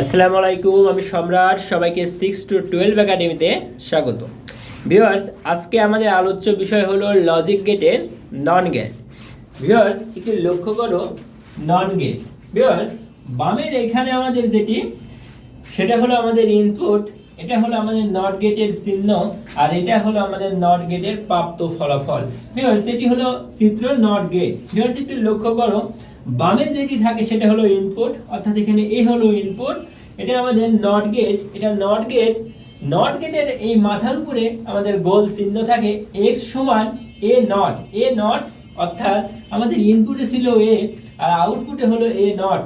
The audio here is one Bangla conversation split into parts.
আসসালামু আলাইকুম আমি সম্রাট, সবাইকে সিক্স টু টুয়েলভ একাডেমিতে স্বাগত। ভিউয়ার্স আজকে আমাদের আলোচ্য বিষয় হলো লজিক গেটের নন গেট ভিউয়ার্স একটু লক্ষ্য করো নন গেট ভিউয়ার্স বামের এখানে আমাদের যেটি, সেটা হলো আমাদের ইনপুট এটা হলো আমাদের নট গেটের চিহ্ন, আর এটা হলো আমাদের নট গেটের প্রাপ্ত ফলাফল। ভিউয়ার্স এটি হলো চিত্র নট গেট ভিউয়ার্স একটু লক্ষ্য করো বামে যেটি থাকে সেটা হলো ইনপুট অর্থাৎ এখানে এ হলো ইনপুট এটা আমাদের নট গেট এটা নট গেট নট গেটের এই মাথার উপরে আমাদের গোল চিহ্ন থাকে এক্স সমান এ নট এ নট অর্থাৎ আমাদের ইনপুটে ছিল এ আর আউটপুটে হলো এ নট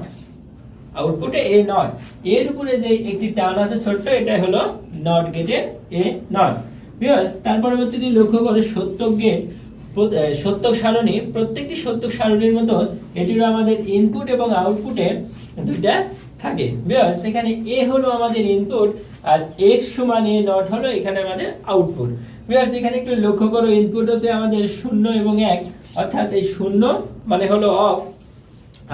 আউটপুটে এ নট এর উপরে যে একটি টান আছে ছোট্ট এটা হলো নট গেটের এ নট বিকজ তার পরবর্তীতে লক্ষ্য করে সত্য গেট সত্যক সারণী, প্রত্যেকটি সত্যক সারণীর মতো এটিরও আমাদের ইনপুট এবং আউটপুটে দুইটা থাকে। বিকজ এখানে এ হলো আমাদের ইনপুট আর এক্স সমান এ নট হলো এখানে আমাদের আউটপুট বিকজ এখানে একটু লক্ষ্য করো ইনপুট হচ্ছে আমাদের শূন্য এবং এক, অর্থাৎ এই শূন্য মানে হলো অফ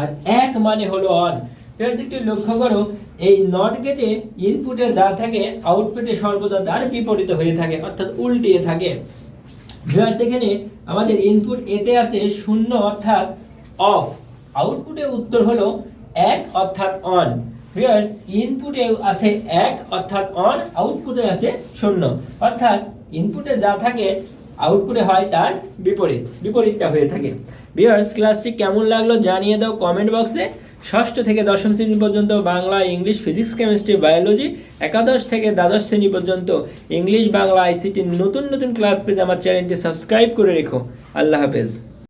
আর এক মানে হলো অন ফ্রেন্ডস একটু লক্ষ্য করো, এই নট গেটে ইনপুটে যা থাকে আউটপুটে সর্বদা তার বিপরীত হয়ে থাকে, অর্থাৎ উল্টিয়ে থাকে। ভিউয়ার্স এখানে আমাদের ইনপুট এতে আছে শূন্য অর্থাৎ অফ আউটপুটে উত্তর হলো এক অর্থাৎ অন ভিউয়ার্স ইনপুটে আছে এক অর্থাৎ অন আউটপুটে আছে শূন্য। অর্থাৎ ইনপুটে যা থাকে আউটপুটে হয় তার বিপরীত। বিপরীতটা হয়ে থাকে। ভিউয়ার্স ক্লাসটি কেমন লাগল জানিয়ে দাও কমেন্ট বক্সে ষষ্ঠ থেকে দশম শ্রেণি পর্যন্ত Bangla, English, physics, chemistry, biology, একাদশ থেকে দ্বাদশ শ্রেণি পর্যন্ত ইংলিশ, বাংলা আইসিটির নতুন নতুন ক্লাস পেতে আমার চ্যানেলটি সাবস্ক্রাইব করে রেখো। আল্লাহ হাফেজ।